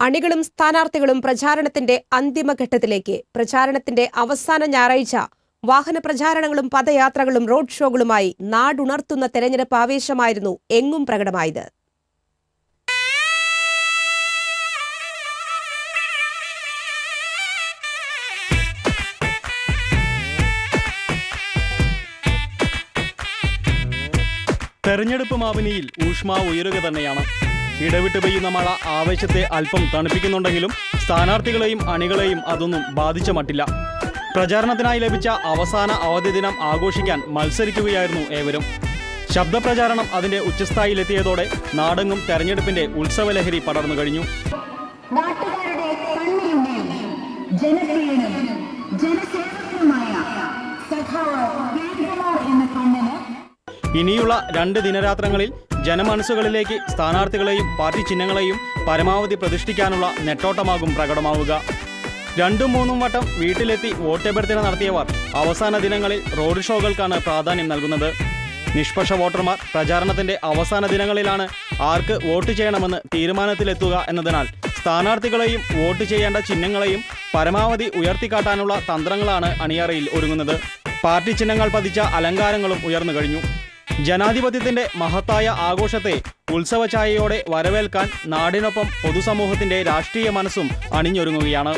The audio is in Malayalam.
അണികളും സ്ഥാനാർത്ഥികളും പ്രചാരണത്തിന്റെ അന്തിമഘട്ടത്തിലേക്ക്. പ്രചാരണത്തിന്റെ അവസാന ഞായറാഴ്ച വാഹന പ്രചാരണങ്ങളും പദയാത്രകളും റോഡ് ഷോകളുമായി നാടുണർത്തുന്ന തെരഞ്ഞെടുപ്പ് ആവേശമായിരുന്നു എങ്ങും പ്രകടമായത്. തെരഞ്ഞെടുപ്പ് മാവിനിയിൽ ഊഷ്മാവ് ഉയരുക തന്നെയാണ്. ഇടവിട്ട് പെയ്യുന്ന മഴ ആവേശത്തെ അല്പം തണുപ്പിക്കുന്നുണ്ടെങ്കിലും സ്ഥാനാർത്ഥികളെയും അണികളെയും അതൊന്നും ബാധിച്ച മട്ടില്ല. പ്രചാരണത്തിനായി ലഭിച്ച അവസാന അവധി ദിനം ആഘോഷിക്കാൻ മത്സരിക്കുകയായിരുന്നു ഏവരും. ശബ്ദപ്രചാരണം അതിന്റെ ഉച്ചസ്ഥായിലെത്തിയതോടെ നാടെങ്ങും തെരഞ്ഞെടുപ്പിന്റെ ഉത്സവലഹരി പടർന്നു കഴിഞ്ഞു. ഇനിയുള്ള രണ്ട് ദിനരാത്രങ്ങളിൽ ജനമനസ്സുകളിലേക്ക് സ്ഥാനാർത്ഥികളെയും പാർട്ടി ചിഹ്നങ്ങളെയും പരമാവധി പ്രതിഷ്ഠിക്കാനുള്ള നെട്ടോട്ടമാകും പ്രകടമാവുക. രണ്ടും മൂന്നും വട്ടം വീട്ടിലെത്തി വോട്ടഭ്യർത്ഥന നടത്തിയവർ അവസാന ദിനങ്ങളിൽ റോഡ് ഷോകൾക്കാണ് പ്രാധാന്യം നൽകുന്നത്. നിഷ്പക്ഷ വോട്ടർമാർ പ്രചാരണത്തിന്റെ അവസാന ദിനങ്ങളിലാണ് ആർക്ക് വോട്ട് ചെയ്യണമെന്ന് തീരുമാനത്തിലെത്തുക എന്നതിനാൽ സ്ഥാനാർത്ഥികളെയും വോട്ട് ചെയ്യേണ്ട ചിഹ്നങ്ങളെയും പരമാവധി ഉയർത്തിക്കാട്ടാനുള്ള തന്ത്രങ്ങളാണ് അണിയറയിൽ ഒരുങ്ങുന്നത്. പാർട്ടി ചിഹ്നങ്ങൾ പതിച്ച അലങ്കാരങ്ങളും ഉയർന്നു കഴിഞ്ഞു. ജനാധിപത്യത്തിന്റെ മഹത്തായ ആഘോഷത്തെ ഉത്സവഛായയോടെ വരവേൽക്കാൻ നാടിനൊപ്പം പൊതുസമൂഹത്തിന്റെ രാഷ്ട്രീയ മനസ്സും അണിഞ്ഞൊരുങ്ങുകയാണ്.